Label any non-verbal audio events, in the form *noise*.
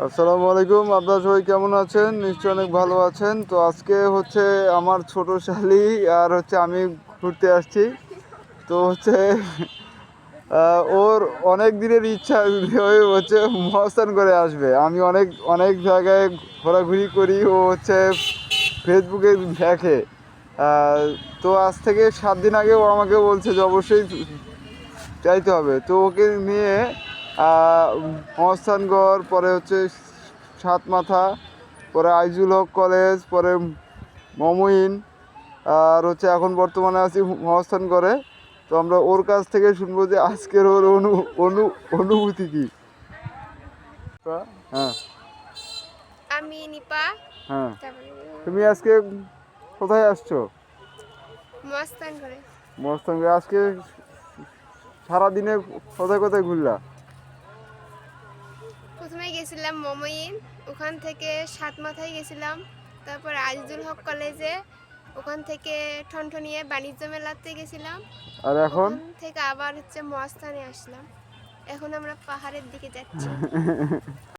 আসসালামু আলাইকুম, আপনারা সবাই কেমন আছেন? নিশ্চয়ই অনেক ভালো আছেন। তো আজকে হচ্ছে আমার ছোট শালি আর হচ্ছে আমি ঘুরতে আসছি। তো হচ্ছে ওর অনেক দিনের ইচ্ছা হয়ে হচ্ছে মহাস্থান করে আসবে। আমি অনেক অনেক জায়গায় ঘোরাঘুরি করি, ও হচ্ছে ফেসবুকে দেখে। তো আজ থেকে সাত দিন আগে ও আমাকে বলছে যে অবশ্যই চাইতে হবে। তো ওকে নিয়ে মহস্থানগড় পরে হচ্ছে সাত মাথা পরে আইজুল হক কলেজ পরে মমইন আর হচ্ছে এখন বর্তমানে আছি মহস্থানগড়ে। তো আমরা ওর কাছ থেকে শুনব যে আজকের ওর অনু অনু অনুভূতি কী। হ্যাঁ। আমি নিপা। হ্যাঁ। তুমি আজকে কোথায় আসছো? মস্তান করে মহস্থানগড়ে। আজকে সারাদিনে কোথায় কোথায় ঘুরলা? প্রথমে গেছিলাম মমইন ওখান থেকে সাত মাথায় গেছিলাম। তারপর আজিজুল হক কলেজে ওখান থেকে ঠনঠনিয়ে বাণিজ্য মেলাতে গেছিলাম। আর এখন? থেকে আবার হচ্ছে মহাস্থানে আসলাম। এখন আমরা পাহাড়ের দিকে যাচ্ছি। *laughs*